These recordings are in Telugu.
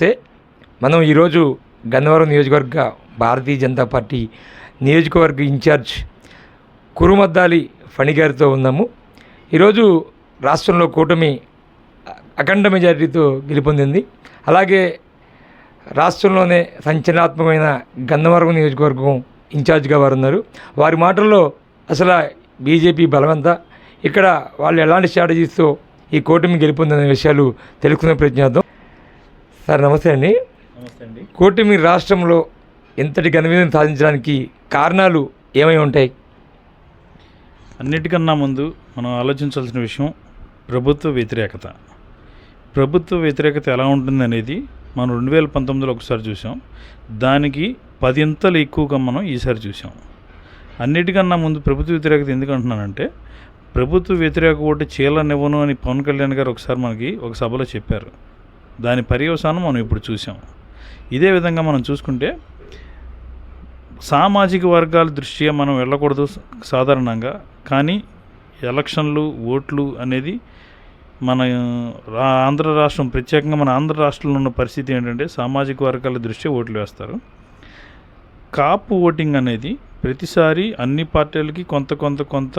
సే మనం ఈరోజు గన్నవరం నియోజకవర్గ భారతీయ జనతా పార్టీ నియోజకవర్గ ఇన్ఛార్జ్ కురుమద్దాలి ఫణి గారితో ఉన్నాము. ఈరోజు రాష్ట్రంలో కూటమి అఖండ మెజారిటీతో గెలుపొందింది. అలాగే రాష్ట్రంలోనే సంచలనాత్మకమైన గన్నవరం నియోజకవర్గం ఇన్ఛార్జ్గా వారు ఉన్నారు వారి మాటల్లో అసలు బీజేపీ బలమంతా ఇక్కడ వాళ్ళు ఎలాంటి స్ట్రాటజీస్తో ఈ కూటమి గెలుపొందిన విషయాలు తెలుసుకునే ప్రయత్నిద్దాం సార్ నమస్తే అండి. నమస్తే అండి. కూటమి రాష్ట్రంలో ఎంతటి ఘన విజయం సాధించడానికి కారణాలు ఏమై ఉంటాయి? అన్నిటికన్నా ముందు మనం ఆలోచించాల్సిన విషయం ప్రభుత్వ వ్యతిరేకత. ప్రభుత్వ వ్యతిరేకత ఎలా ఉంటుంది అనేది మనం రెండు వేల పంతొమ్మిదిలో ఒకసారి చూసాం దానికి పదింతలు ఎక్కువగా మనం ఈసారి చూసాం అన్నిటికన్నా ముందు ప్రభుత్వ వ్యతిరేకత ఎందుకు అంటున్నానంటే ప్రభుత్వ వ్యతిరేక ఓటు చీలనివ్వను అని పవన్ కళ్యాణ్ గారు ఒకసారి మనకి ఒక సభలో చెప్పారు. దాని పర్యవసానం మనం ఇప్పుడు చూసాం ఇదే విధంగా మనం చూసుకుంటే సామాజిక వర్గాల దృష్ట్యా మనం వెళ్ళకూడదు సాధారణంగా. కానీ ఎలక్షన్లు ఓట్లు అనేది మన రా- ఆంధ్ర రాష్ట్రం ప్రత్యేకంగా మన ఆంధ్ర రాష్ట్రంలో ఉన్న పరిస్థితి ఏంటంటే సామాజిక వర్గాల దృష్ట్యా ఓట్లు వేస్తారు. కాపు ఓటింగ్ అనేది ప్రతిసారి అన్ని పార్టీలకి కొంత కొంత కొంత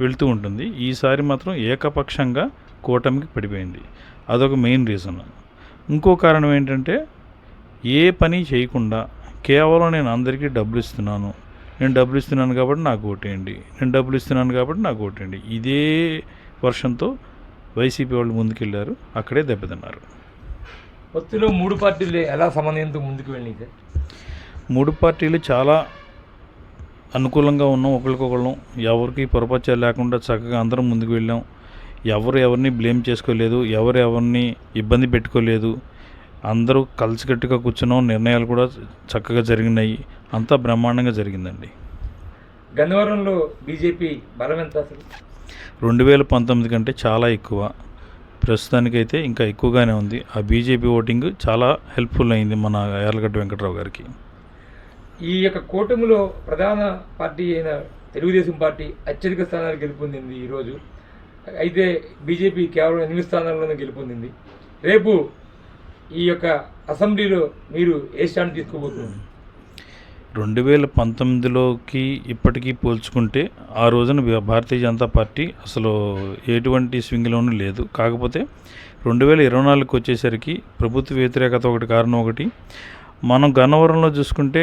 వెళ్తూ ఉంటుంది. ఈసారి మాత్రం ఏకపక్షంగా కూటమికి పడిపోయింది. అదొక మెయిన్ రీజన్. ఇంకో కారణం ఏంటంటే ఏ పని చేయకుండా కేవలం నేను అందరికీ డబ్బులు ఇస్తున్నాను. నేను డబ్బులు ఇస్తున్నాను కాబట్టి నాకు ఓటేయండి. నేను డబ్బులు ఇస్తున్నాను కాబట్టి నాకు ఓటేయండి. ఇదే వర్షంతో వైసీపీ వాళ్ళు ముందుకెళ్ళారు అక్కడే దెబ్బతిన్నారు. పొత్తులో మూడు పార్టీలు ఎలా సమన్వయంతో ముందుకు సార్ మూడు పార్టీలు చాలా అనుకూలంగా ఉన్నాం. ఒకరికొకళ్ళం ఎవరికి పొరపచ్చాలు లేకుండా చక్కగా అందరం ముందుకు వెళ్ళాం. ఎవరు ఎవరిని బ్లేమ్ చేసుకోలేదు ఎవరు ఎవరిని ఇబ్బంది పెట్టుకోలేదు అందరూ కలిసికట్టుగా కూర్చున్నాం నిర్ణయాలు కూడా చక్కగా జరిగినాయి. అంతా బ్రహ్మాండంగా జరిగిందండి. గన్నవరంలో బీజేపీ బలం ఎంత అసలు? రెండు వేల పంతొమ్మిది కంటే చాలా ఎక్కువ. ప్రస్తుతానికైతే ఇంకా ఎక్కువగానే ఉంది. ఆ బీజేపీ ఓటింగ్ చాలా హెల్ప్ఫుల్ అయింది మన యార్లగడ్డ వెంకట్రావు గారికి. ఈ యొక్క కూటమిలో ప్రధాన పార్టీ అయిన తెలుగుదేశం పార్టీ అత్యధిక స్థానాలు గెలుపొందింది ఈరోజు. అయితే బీజేపీ కేవలం ఎనిమిది స్థానాల్లోనే గెలుపొందింది. రేపు ఈ యొక్క అసెంబ్లీలో మీరు ఏ స్టాండ్ తీసుకోబోతున్నారు? రెండు వేల పంతొమ్మిదిలోకి ఇప్పటికీ పోల్చుకుంటే ఆ రోజున భారతీయ జనతా పార్టీ అసలు ఎటువంటి స్వింగ్లోనూ లేదు. కాకపోతే రెండు వేల ఇరవై నాలుగుకి వచ్చేసరికి ప్రభుత్వ వ్యతిరేకత ఒకటి కారణం ఒకటి. మనం గన్నవరంలో చూసుకుంటే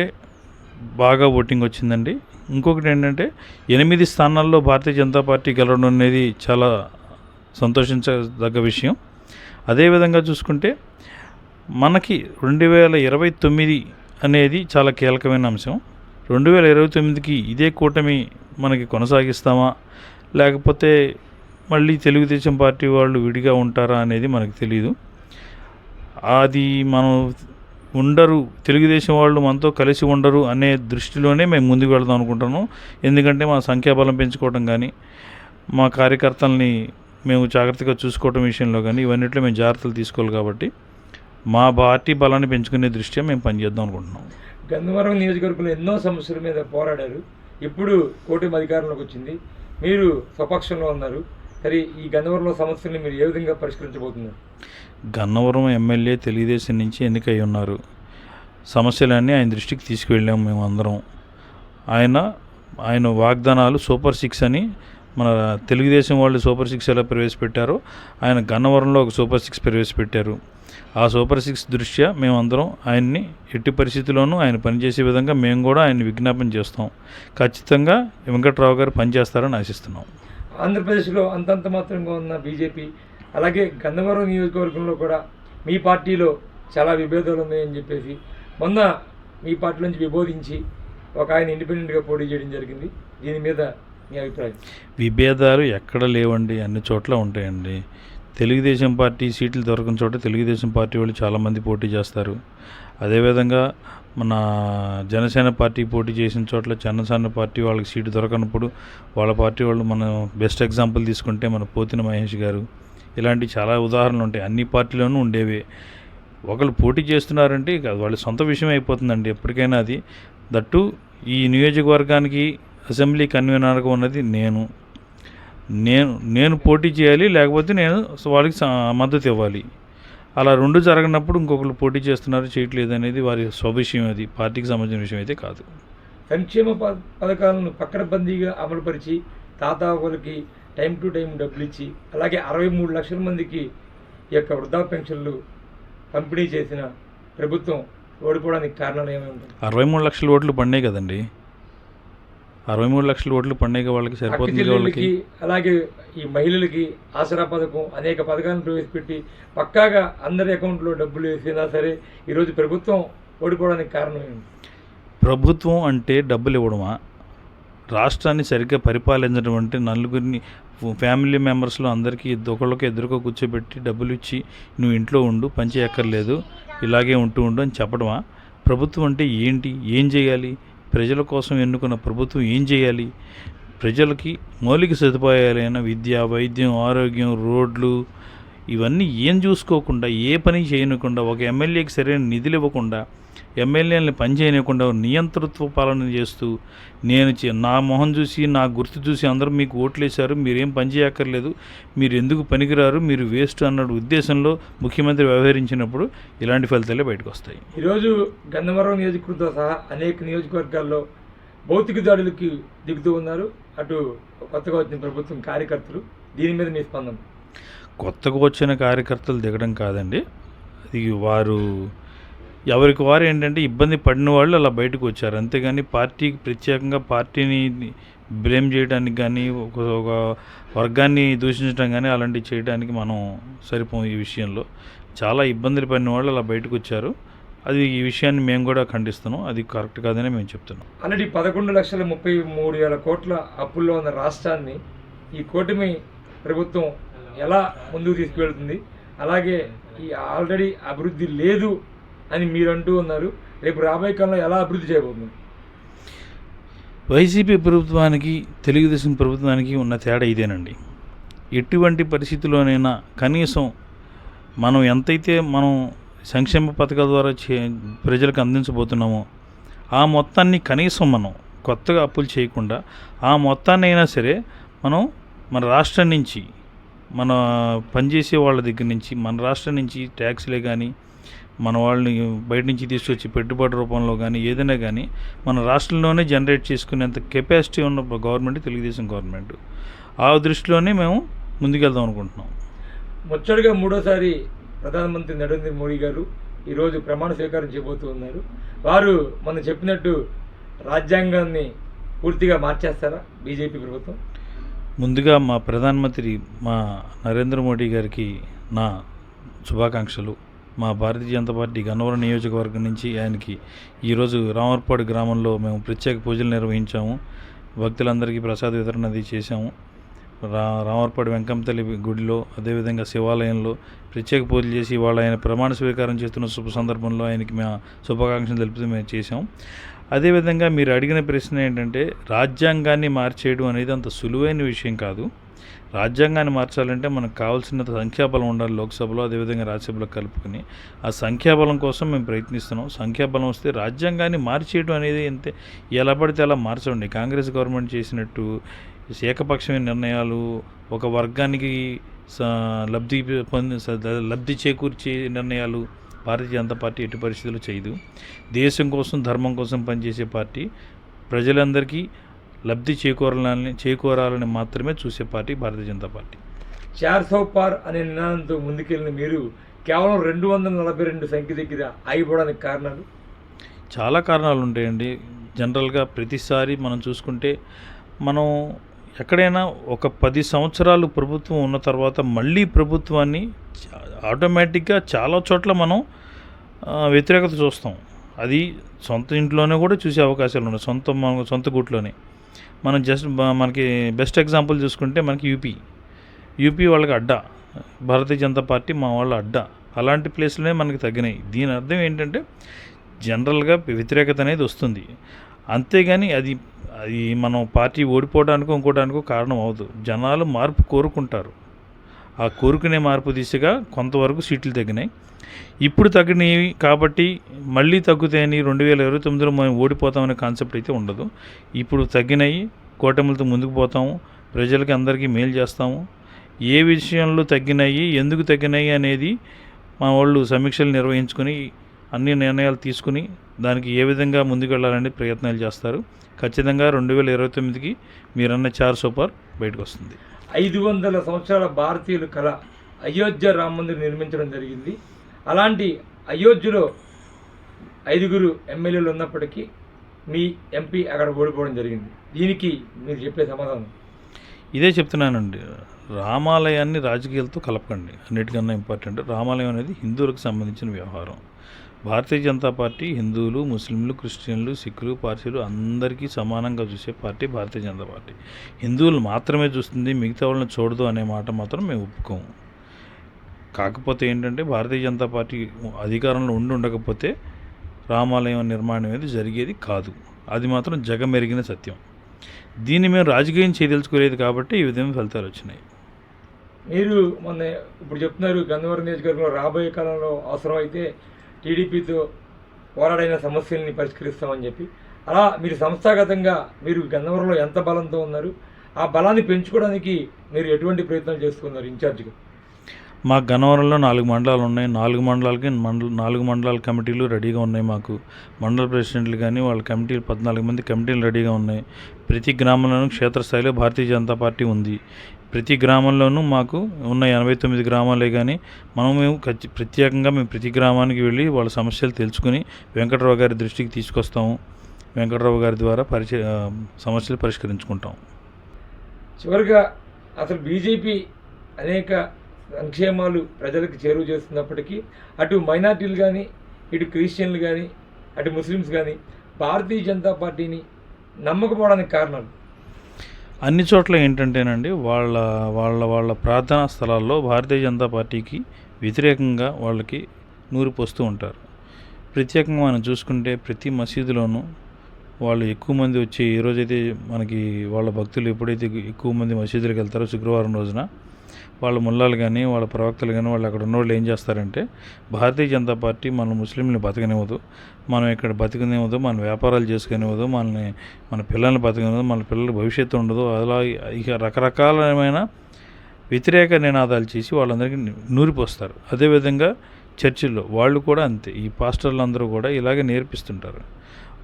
బాగా ఓటింగ్ వచ్చిందండి ఇంకొకటి ఏంటంటే ఎనిమిది స్థానాల్లో భారతీయ జనతా పార్టీ గెలవడం అనేది చాలా సంతోషించదగ్గ విషయం. అదేవిధంగా చూసుకుంటే మనకి రెండు వేల ఇరవై తొమ్మిది అనేది చాలా కీలకమైన అంశం. రెండు వేల ఇరవై తొమ్మిదికి ఇదే కూటమి మనకి కొనసాగిస్తామా? లేకపోతే మళ్ళీ తెలుగుదేశం పార్టీ వాళ్ళు విడిగా ఉంటారా అనేది మనకు తెలియదు అది మనం ఉండరు. తెలుగుదేశం వాళ్ళు మనతో కలిసి ఉండరు అనే దృష్టిలోనే మేము ముందుకు వెళ్దాం అనుకుంటున్నాం. ఎందుకంటే మా సంఖ్యాబలం పెంచుకోవడం కానీ మా కార్యకర్తల్ని మేము జాగ్రత్తగా చూసుకోవడం విషయంలో కానీ ఇవన్నిట్లో మేము జాగ్రత్తలు తీసుకోవాలి కాబట్టి మా పార్టీ బలాన్ని పెంచుకునే దృష్ట్యా మేము పనిచేద్దాం అనుకుంటున్నాం. గంధవరం నియోజకవర్గంలో ఎన్నో సమస్యల మీద పోరాడారు. ఇప్పుడు కూటమి అధికారంలోకి వచ్చింది. మీరు స్వపక్షంలో ఉన్నారు. సరే ఈ గంధవరంలో సమస్యలను మీరు ఏ విధంగా పరిష్కరించబోతున్నారు? గన్నవరం ఎమ్మెల్యే తెలుగుదేశం నుంచి ఎన్నికై ఉన్నారు. సమస్యలన్నీ ఆయన దృష్టికి తీసుకువెళ్ళాము మేము అందరం. ఆయన ఆయన వాగ్దానాలు సూపర్ సిక్స్ అని మన తెలుగుదేశం వాళ్ళు సూపర్ సిక్స్ ఎలా ప్రవేశపెట్టారో ఆయన గన్నవరంలో ఒక సూపర్ సిక్స్ ప్రవేశపెట్టారు. ఆ సూపర్ సిక్స్ దృష్ట్యా మేమందరం ఆయన్ని ఎట్టి పరిస్థితుల్లోనూ ఆయన పనిచేసే విధంగా మేము కూడా ఆయన విజ్ఞాపన చేస్తాం. ఖచ్చితంగా వెంకట్రావు గారు పనిచేస్తారని ఆశిస్తున్నాం. ఆంధ్రప్రదేశ్లో అంతంత మాత్రంగా ఉన్న బీజేపీ అలాగే గంధవరం నియోజకవర్గంలో కూడా మీ పార్టీలో చాలా విభేదాలు ఉన్నాయని చెప్పేసి మొన్న మీ పార్టీ నుంచి విభోదించి ఒక ఆయన ఇండిపెండెంట్గా పోటీ చేయడం జరిగింది. దీని మీద మీ అభిప్రాయం? విభేదాలు ఎక్కడ లేవండి అన్ని చోట్ల ఉంటాయండి. తెలుగుదేశం పార్టీ సీట్లు దొరకని చోట తెలుగుదేశం పార్టీ వాళ్ళు చాలామంది పోటీ చేస్తారు. అదేవిధంగా మన జనసేన పార్టీ పోటీ చేసిన చోట్ల జనసేన పార్టీ వాళ్ళకి సీటు దొరకనప్పుడు వాళ్ళ పార్టీ వాళ్ళు మనం బెస్ట్ ఎగ్జాంపుల్ తీసుకుంటే మన పోతిన మహేష్ గారు ఇలాంటి చాలా ఉదాహరణలు ఉంటాయి. అన్ని పార్టీలోనూ ఉండేవి. ఒకళ్ళు పోటీ చేస్తున్నారంటే ఇక వాళ్ళ సొంత విషయం అయిపోతుందండి. ఎప్పటికైనా అది. దట్టు ఈ నియోజకవర్గానికి అసెంబ్లీ కన్వీనర్గా ఉన్నది నేను. నేను నేను పోటీ చేయాలి లేకపోతే నేను వాళ్ళకి మద్దతు ఇవ్వాలి. అలా రెండు జరగనప్పుడు ఇంకొకరు పోటీ చేస్తున్నారు చేయట్లేదు అనేది వారి స్వవిషయం అది. పార్టీకి సంబంధించిన విషయం అయితే కాదు. సంక్షేమ పథకాలను పథకాలను పక్కడబందీగా అమలుపరిచి తాతావులకి టైం టు టైం డబ్బులు ఇచ్చి అలాగే అరవై మూడు లక్షల మందికి ఈ యొక్క వృద్ధాప్య పెన్షన్లు పంపిణీ చేసిన ప్రభుత్వం ఓడిపోవడానికి కారణాలు ఏమై ఉంటాయి అరవై మూడు లక్షల ఓట్లు పడినాయి కదండి. అరవై మూడు లక్షల ఓట్లు పడినాయి వాళ్ళకి సరిపోతుంది వాళ్ళకి. అలాగే ఈ మహిళలకి ఆసరా పథకం అనేక పథకాలను ప్రవేశపెట్టి పక్కాగా అందరి అకౌంట్లో డబ్బులు వేసినా సరే ఈరోజు ప్రభుత్వం ఓడిపోవడానికి కారణం ఏంటి ప్రభుత్వం అంటే డబ్బులు ఇవ్వడమా? రాష్ట్రాన్ని సరిగ్గా పరిపాలించడం అంటే నలుగురిని ఫ్యామిలీ మెంబర్స్లో అందరికీ ఒకళ్ళకి ఎదురుకో కూర్చోబెట్టి డబ్బులు ఇచ్చి నువ్వు ఇంట్లో ఉండు పని చేయక్కర్లేదు ఇలాగే ఉంటూ ఉండు అని చెప్పడమా? ప్రభుత్వం అంటే ఏంటి? ఏం చేయాలి? ప్రజల కోసం ఎన్నుకున్న ప్రభుత్వం ఏం చేయాలి? ప్రజలకి మౌలిక సదుపాయాలైన విద్య వైద్యం ఆరోగ్యం రోడ్లు ఇవన్నీ ఏం చూసుకోకుండా ఏ పని చేయనుకుండా ఒక ఎమ్మెల్యేకి సరైన నిధులు ఇవ్వకుండా ఎమ్మెల్యేలని పని చేయనివ్వకుండా నియంతృత్వ పాలన చేస్తూ నేను చే- నా మొహం చూసి నా గుర్తు చూసి అందరూ మీకు ఓట్లేశారు. మీరేం పని చేయక్కర్లేదు. మీరు ఎందుకు పనికిరారు? మీరు వేస్ట్ అన్న ఉద్దేశంలో ముఖ్యమంత్రి వ్యవహరించినప్పుడు ఇలాంటి ఫలితాలే బయటకు వస్తాయి. ఈరోజు గన్నవరం నియోజకవర్గంతో సహా అనేక నియోజకవర్గాల్లో భౌతిక దాడులకి దిగుతూ ఉన్నారు. అటు కొత్తగా వచ్చిన ప్రభుత్వం కార్యకర్తలు. దీని మీద మీ స్పందన? కొత్తగా వచ్చిన కార్యకర్తలు దిగడం కాదండి. అది వారు ఎవరికి వారు ఏంటంటే ఇబ్బంది పడిన వాళ్ళు అలా బయటకు వచ్చారు. అంతేగాని పార్టీకి ప్రత్యేకంగా పార్టీని బ్లేమ్ చేయడానికి కానీ ఒక ఒక వర్గాన్ని దూషించడం కానీ అలాంటివి చేయడానికి మనం సరిపోం ఈ విషయంలో. చాలా ఇబ్బందులు పడిన వాళ్ళు అలా బయటకు వచ్చారు. అది ఈ విషయాన్ని మేము కూడా ఖండిస్తున్నాం. అది కరెక్ట్ కాదని మేము చెప్తున్నాం. ఆల్రెడీ పదకొండు లక్షల ముప్పై మూడు వేల కోట్ల అప్పుల్లో ఉన్న రాష్ట్రాన్ని ఈ కూటమి ప్రభుత్వం ఎలా ముందుకు తీసుకువెళ్తుంది? అలాగే ఈ ఆల్రెడీ అభివృద్ధి లేదు అని మీరు అంటూ ఉన్నారు. రేపు రాబోయే కాలంలో ఎలా అభివృద్ధి చేయబోతుంది? వైసీపీ ప్రభుత్వానికి తెలుగుదేశం ప్రభుత్వానికి ఉన్న తేడా ఇదేనండి. ఎటువంటి పరిస్థితుల్లోనైనా కనీసం మనం ఎంతైతే మనం సంక్షేమ పథకాల ద్వారా చే ప్రజలకు అందించబోతున్నామో ఆ మొత్తాన్ని కనీసం మనం కొత్తగా అప్పులు చేయకుండా ఆ మొత్తాన్ని అయినా సరే మనం మన రాష్ట్రం నుంచి మన పనిచేసే వాళ్ళ దగ్గర నుంచి మన రాష్ట్రం నుంచి ట్యాక్స్లే కానీ మన వాళ్ళని బయట నుంచి తీసుకొచ్చి పెట్టుబడి రూపంలో కానీ ఏదైనా కానీ మన రాష్ట్రంలోనే జనరేట్ చేసుకునేంత కెపాసిటీ ఉన్న గవర్నమెంట్ తెలుగుదేశం గవర్నమెంట్. ఆ దృష్టిలోనే మేము ముందుకెళ్దాం అనుకుంటున్నాం. ముచ్చటగా మూడోసారి ప్రధానమంత్రి నరేంద్ర మోడీ గారు ఈరోజు ప్రమాణ స్వీకారం చేయబోతూ ఉన్నారు వారు మనం చెప్పినట్టు రాజ్యాంగాన్ని పూర్తిగా మార్చేస్తారా బీజేపీ ప్రభుత్వం? ముందుగా మా ప్రధానమంత్రి మా నరేంద్ర మోడీ గారికి నా శుభాకాంక్షలు. మా భారతీయ జనతా పార్టీ గన్నవరం నియోజకవర్గం నుంచి ఆయనకి ఈరోజు రామర్పాడు గ్రామంలో మేము ప్రత్యేక పూజలు నిర్వహించాము. భక్తులందరికీ ప్రసాద వితరణ అది చేశాము. రా రామర్పాడు వెంకమ్మ తల్లి గుడిలో అదేవిధంగా శివాలయంలో ప్రత్యేక పూజలు చేసి ఇవాళ ఆయన ప్రమాణ స్వీకారం చేస్తున్న శుభ సందర్భంలో ఆయనకి మా శుభాకాంక్షలు తెలుపుతూ మేము చేశాం. అదేవిధంగా మీరు అడిగిన ప్రశ్న ఏంటంటే రాజ్యాంగాన్ని మార్చేయడం అనేది అంత సులువైన విషయం కాదు. రాజ్యాంగాన్ని మార్చాలంటే మనకు కావాల్సినంత సంఖ్యాబలం ఉండాలి లోక్సభలో అదేవిధంగా రాజ్యసభలో కలుపుకొని. ఆ సంఖ్యాబలం కోసం మేము ప్రయత్నిస్తున్నాం. సంఖ్యాబలం వస్తే రాజ్యాంగాన్ని మార్చేయడం అనేది అంతే ఎలా పడితే అలా మార్చండి. కాంగ్రెస్ గవర్నమెంట్ చేసినట్టు ఏకపక్షమైన నిర్ణయాలు ఒక వర్గానికి స- లబ్ధి పొంది లబ్ధి చేకూర్చే నిర్ణయాలు భారతీయ జనతా పార్టీ ఎట్టి పరిస్థితుల్లో చేయదు. దేశం కోసం ధర్మం కోసం పనిచేసే పార్టీ ప్రజలందరికీ లబ్ధి చేకూరాలని చేకూరాలని మాత్రమే చూసే పార్టీ భారతీయ జనతా పార్టీ. చార్ సో పార్ అనే నినాదంతో ముందుకెళ్ళిన మీరు కేవలం రెండు వందల నలభై రెండు సంఖ్య దగ్గర ఆగిపోవడానికి కారణాలు? చాలా కారణాలు ఉంటాయండి. జనరల్గా ప్రతిసారి మనం చూసుకుంటే మనం ఎక్కడైనా ఒక పది సంవత్సరాలు ప్రభుత్వం ఉన్న తర్వాత మళ్ళీ ప్రభుత్వాన్ని ఆటోమేటిక్గా చాలా చోట్ల మనం వ్యతిరేకత చూస్తాం. అది సొంత ఇంట్లోనే కూడా చూసే అవకాశాలు ఉన్నాయి. సొంత మన సొంత గుట్లోనే. మనం జస్ట్ మనకి బెస్ట్ ఎగ్జాంపుల్ చూసుకుంటే మనకి యూపీ యూపీ వాళ్ళకి అడ్డా. భారతీయ జనతా పార్టీ మా వాళ్ళ అడ్డా. అలాంటి ప్లేస్లోనే మనకి తగ్గినాయి. దీని అర్థం ఏంటంటే జనరల్గా వ్యతిరేకత అనేది వస్తుంది. అంతేగాని అది అది మనం పార్టీ ఓడిపోవడానికో ఇంకోటానికో కారణం అవ్వదు. జనాలు మార్పు కోరుకుంటారు. ఆ కోరుకునే మార్పు దిశగా కొంతవరకు సీట్లు తగ్గినాయి. ఇప్పుడు తగ్గినవి కాబట్టి మళ్ళీ తగ్గుతాయని రెండు వేల ఇరవై తొమ్మిదిలో మనం ఓడిపోతామనే కాన్సెప్ట్ అయితే ఉండదు. ఇప్పుడు తగ్గినాయి కూటమిలతో ముందుకు పోతాము ప్రజలకి అందరికీ మేలు చేస్తాము. ఏ విషయంలో తగ్గినాయి ఎందుకు తగ్గినాయి అనేది మా వాళ్ళు సమీక్షలు నిర్వహించుకొని అన్ని నిర్ణయాలు తీసుకుని దానికి ఏ విధంగా ముందుకు వెళ్ళాలని ప్రయత్నాలు చేస్తారు. ఖచ్చితంగా రెండు వేల ఇరవై తొమ్మిదికి మీరన్న చార్ సూపర్ బయటకు వస్తుంది. ఐదు వందల సంవత్సరాల భారతీయుల కళ అయోధ్య రామ మందిర్ నిర్మించడం జరిగింది. అలాంటి అయోధ్యలో ఐదుగురు ఎమ్మెల్యేలు ఉన్నప్పటికీ మీ ఎంపీ అక్కడ ఓడిపోవడం జరిగింది. దీనికి మీరు చెప్పే సమాధానం? ఇదే చెప్తున్నానండి. రామాలయాన్ని రాజకీయాలతో కలపకండి. అన్నిటికన్నా ఇంపార్టెంట్ రామాలయం అనేది హిందువులకు సంబంధించిన వ్యవహారం. భారతీయ జనతా పార్టీ హిందువులు ముస్లింలు క్రిస్టియన్లు సిక్కులు పార్సీలు అందరికీ సమానంగా చూసే పార్టీ భారతీయ జనతా పార్టీ. హిందువులు మాత్రమే చూస్తుంది మిగతా వాళ్ళని చూడదు అనే మాట మాత్రం మేము ఒప్పుకోము. కాకపోతే ఏంటంటే భారతీయ జనతా పార్టీ అధికారంలో ఉండి ఉండకపోతే రామాలయం నిర్మాణం అనేది జరిగేది కాదు. అది మాత్రం జగమెరిగిన సత్యం. దీన్ని మేము రాజకీయం చేయదలుచుకోలేదు కాబట్టి ఈ విధంగా ఫలితాలు వచ్చినాయి. మీరు మొన్న ఇప్పుడు చెప్తున్నారు గంధవరం నియోజకవర్గంలో రాబోయే కాలంలో అవసరం అయితే టీడీపీతో పోరాడైన సమస్యల్ని పరిష్కరిస్తామని చెప్పి. అలా మీరు సంస్థాగతంగా మీరు గంధవరంలో ఎంత బలంతో ఉన్నారు ఆ బలాన్ని పెంచుకోవడానికి మీరు ఎటువంటి ప్రయత్నాలు చేస్తున్నారు ఇన్ఛార్జ్గా? మా గన్నవరంలో నాలుగు మండలాలు ఉన్నాయి. నాలుగు మండలాలకి మండల నాలుగు మండలాల కమిటీలు రెడీగా ఉన్నాయి మాకు. మండల ప్రెసిడెంట్లు కానీ వాళ్ళ కమిటీలు పద్నాలుగు మంది కమిటీలు రెడీగా ఉన్నాయి. ప్రతి గ్రామంలోనూ క్షేత్రస్థాయిలో భారతీయ జనతా పార్టీ ఉంది. ప్రతి గ్రామంలోనూ మాకు ఉన్న ఎనభై తొమ్మిది గ్రామాలే కానీ మనం మేము ఖచ్చి- ప్రత్యేకంగా మేము ప్రతి గ్రామానికి వెళ్ళి వాళ్ళ సమస్యలు తెలుసుకుని వెంకటరావు గారి దృష్టికి తీసుకొస్తాము. వెంకటరావు గారి ద్వారా పరిచయ సమస్యలు పరిష్కరించుకుంటాం. చివరిగా అసలు బీజేపీ అనేక సంక్షేమాలు ప్రజలకు చేరువ చేస్తున్నప్పటికీ అటు మైనార్టీలు కానీ ఇటు క్రిస్టియన్లు కానీ అటు ముస్లిమ్స్ కానీ భారతీయ జనతా పార్టీని నమ్మకపోవడానికి కారణాలు? అన్ని చోట్ల ఏంటంటేనండి వాళ్ళ వాళ్ళ వాళ్ళ ప్రార్థనా స్థలాల్లో భారతీయ జనతా పార్టీకి వ్యతిరేకంగా వాళ్ళకి నూరి పోస్తూ ఉంటారు. ప్రత్యేకంగా మనం చూసుకుంటే ప్రతి మసీదులోనూ వాళ్ళు ఎక్కువ మంది వచ్చి ఈరోజైతే రోజైతే మనకి వాళ్ళ భక్తులు ఎప్పుడైతే ఎక్కువ మంది మసీదులకు వెళ్తారో శుక్రవారం రోజున వాళ్ళ ముల్లాలు కానీ వాళ్ళ ప్రవక్తలు కానీ వాళ్ళు అక్కడ ఉన్నవాళ్ళు ఏం చేస్తారంటే భారతీయ జనతా పార్టీ మన ముస్లింలు బతకనివ్వదు. మనం ఇక్కడ బతకనివ్వదు మన వ్యాపారాలు చేసుకునివ్వదు మనల్ని మన పిల్లల్ని బతకనివ్వదు మన పిల్లల భవిష్యత్తు ఉండదు. అలా ఇక రకరకాలమైన వ్యతిరేక నినాదాలు చేసి వాళ్ళందరికీ నూరిపోస్తారు. అదేవిధంగా చర్చిల్లో వాళ్ళు కూడా అంతే. ఈ పాస్టర్లు అందరూ కూడా ఇలాగే నేర్పిస్తుంటారు.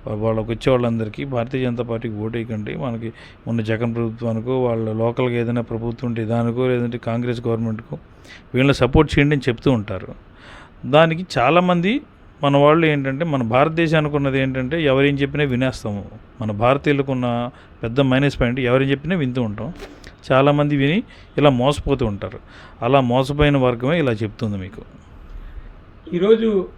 వాళ్ళకి వచ్చే వాళ్ళందరికీ భారతీయ జనతా పార్టీకి ఓటేయకండి మనకి ఉన్న జగన్ ప్రభుత్వానికో వాళ్ళ లోకల్గా ఏదైనా ప్రభుత్వం ఉంటే దానికో లేదంటే కాంగ్రెస్ గవర్నమెంట్కో వీళ్ళని సపోర్ట్ చేయండి అని చెప్తూ ఉంటారు. దానికి చాలామంది మన వాళ్ళు ఏంటంటే మన భారతదేశానికి ఉన్నది ఏంటంటే ఎవరేం చెప్పినా వినేస్తాము. మన భారతీయులకు ఉన్న పెద్ద మైనస్ పాయింట్ ఎవరేం చెప్పినా వింటూ ఉంటాం. చాలామంది విని ఇలా మోసపోతూ ఉంటారు. అలా మోసపోయిన వర్గమే ఇలా చెప్తుంది మీకు. ఈరోజు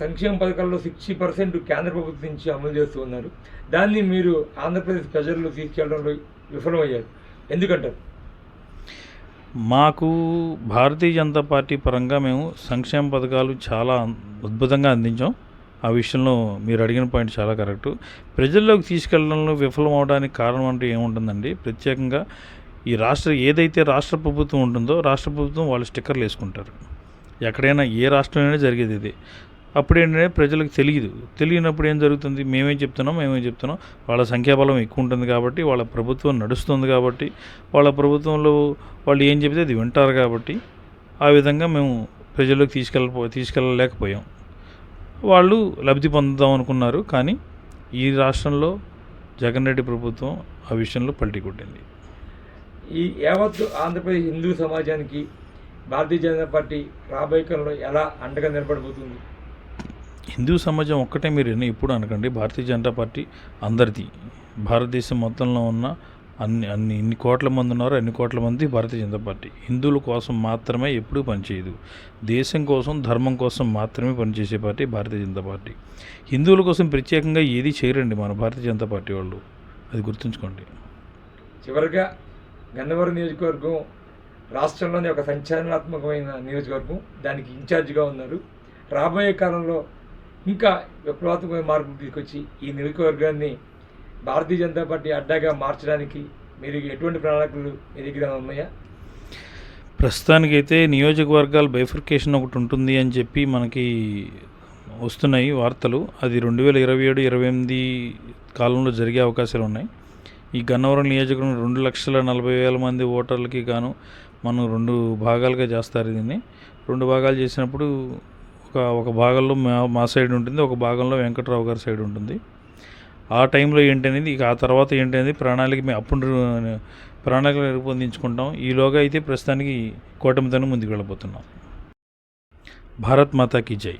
సంక్షేమ పథకాల్లో సిక్స్టీ పర్సెంట్ కేంద్ర ప్రభుత్వం నుంచి అమలు చేస్తూ ఉన్నారు. దాన్ని మీరు ఆంధ్రప్రదేశ్ ప్రజల్లో తీసుకెళ్ళడంలో విఫలమయ్యారు. ఎందుకంటారు? మాకు భారతీయ జనతా పార్టీ పరంగా మేము సంక్షేమ పథకాలు చాలా అద్భుతంగా అందించాం. ఆ విషయంలో మీరు అడిగిన పాయింట్ చాలా కరెక్టు. ప్రజల్లోకి తీసుకెళ్ళడంలో విఫలం అవడానికి కారణం అంటే ఏముంటుందండి? ప్రత్యేకంగా ఈ రాష్ట్ర ఏదైతే రాష్ట్ర ప్రభుత్వం ఉంటుందో రాష్ట్ర ప్రభుత్వం వాళ్ళు స్టిక్కర్లు వేసుకుంటారు. ఎక్కడైనా ఏ రాష్ట్రంలోనే జరిగేది ఇది. అప్పుడు ఏంటంటే ప్రజలకు తెలియదు. తెలియనప్పుడు ఏం జరుగుతుంది? మేమేం చెప్తున్నాం మేమేం చెప్తున్నాం. వాళ్ళ సంఖ్యాబలం ఎక్కువ ఉంటుంది కాబట్టి వాళ్ళ ప్రభుత్వం నడుస్తుంది కాబట్టి వాళ్ళ ప్రభుత్వంలో వాళ్ళు ఏం చెబితే అది వింటారు కాబట్టి ఆ విధంగా మేము ప్రజల్లోకి తీసుకెళ్ళ తీసుకెళ్ళలేకపోయాం. వాళ్ళు లబ్ధి పొందుదాం అనుకున్నారు కానీ ఈ రాష్ట్రంలో జగన్ రెడ్డి ప్రభుత్వం ఆ విషయంలో పల్టీ కొట్టింది. ఈ యావత్ ఆంధ్రప్రదేశ్ హిందూ సమాజానికి భారతీయ జనతా పార్టీ రాబోయే కాలంలో ఎలా అండగా నిలబడబోతుంది? హిందూ సమాజం ఒక్కటే మీరు ఎప్పుడు అనకండి. భారతీయ జనతా పార్టీ అందరిది. భారతదేశం మొత్తంలో ఉన్న అన్ని అన్ని ఎన్ని కోట్ల మంది ఉన్నారో అన్ని కోట్ల మంది భారతీయ జనతా పార్టీ. హిందువుల కోసం మాత్రమే ఎప్పుడూ పనిచేయదు. దేశం కోసం ధర్మం కోసం మాత్రమే పనిచేసే పార్టీ భారతీయ జనతా పార్టీ. హిందువుల కోసం ప్రత్యేకంగా ఏది చేయరండి మన భారతీయ జనతా పార్టీ వాళ్ళు. అది గుర్తుంచుకోండి. చివరిగా గన్నవరం నియోజకవర్గం రాష్ట్రంలోనే ఒక సంచలనాత్మకమైన నియోజకవర్గం. దానికి ఇన్ఛార్జిగా ఉన్నారు. రాబోయే కాలంలో ఇంకా విప్లవాత్మకమైన మార్పులు తీసుకొచ్చి ఈ నియోజకవర్గాన్ని భారతీయ జనతా పార్టీ అడ్డాగా మార్చడానికి మీరు ఎటువంటి ప్రణాళికలు మీ దగ్గర ఉన్నాయా? ప్రస్తుతానికైతే నియోజకవర్గాల బైఫర్కేషన్ ఒకటి ఉంటుంది అని చెప్పి మనకి వస్తున్నాయి వార్తలు. అది రెండు వేల ఇరవై ఏడు ఇరవై ఎనిమిది కాలంలో జరిగే అవకాశాలు ఉన్నాయి. ఈ గన్నవరం నియోజకవర్గం రెండు లక్షల నలభై వేల మంది ఓటర్లకి గాను మనం రెండు భాగాలుగా చేస్తారు దీన్ని. రెండు భాగాలు చేసినప్పుడు ఒక భాగంలో మా మా సైడ్ ఉంటుంది ఒక భాగంలో వెంకట్రావు గారి సైడ్ ఉంటుంది. ఆ టైంలో ఏంటనేది ఇక ఆ తర్వాత ఏంటనేది ప్రణాళిక మేము అప్పుడు ప్రణాళిక రూపొందించుకుంటాం. ఈలోగా అయితే ప్రస్తుతానికి కూటమితోనే ముందుకు వెళ్ళిపోతున్నాం భారత్ మాతాకి జై.